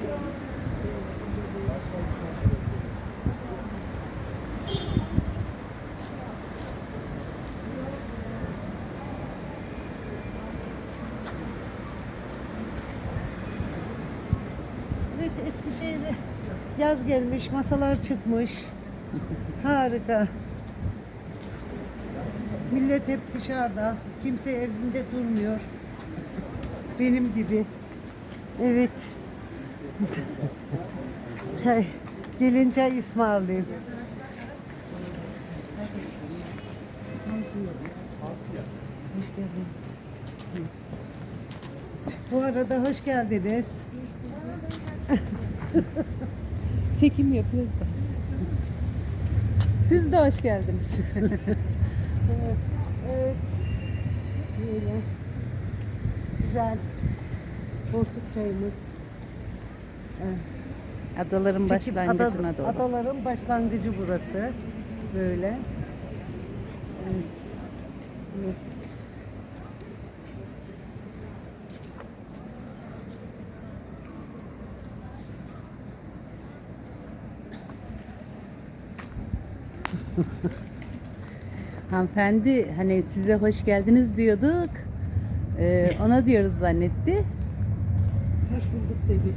Evet Eskişehir'e yaz gelmiş, masalar çıkmış. Harika. Millet hep dışarıda. Kimse evinde durmuyor. Benim gibi. Evet. Çay. Gelin çay ısmarlayayım. Bu arada hoş geldiniz. Çekim yapıyoruz da. Siz de hoş geldiniz. Evet. evet. Böyle. Güzel. Borsuk çayımız. Evet. Adaların başlangıcına ada- doğru. Adaların başlangıcı burası. Böyle. Evet. Hanımefendi hani size hoş geldiniz diyorduk. Ee, ona diyoruz zannetti. Hoş bulduk dedi.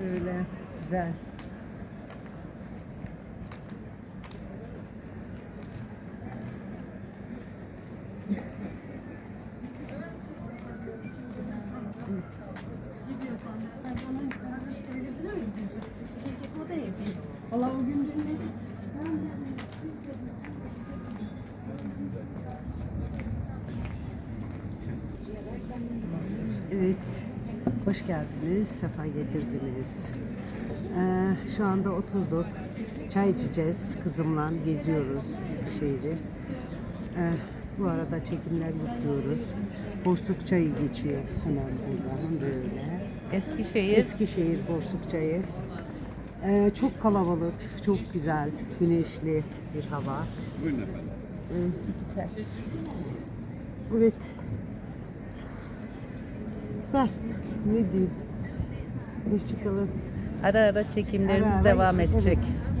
Böyle güzel. Gelecek o gün. Evet, hoş geldiniz, sefa getirdiniz. Ee, şu anda oturduk, çay içeceğiz, kızımla geziyoruz Eskişehir'i. Ee, bu arada çekimler yapıyoruz. Borsuk çayı geçiyor hemen buradan böyle. Eskişehir. Eskişehir Borsuk çayı. Ee, çok kalabalık, çok güzel, güneşli bir hava. Çay. Evet. Güzel. Ne diyeyim? Hoşçakalın. Ara ara çekimlerimiz Ara ara- devam edecek. Evet.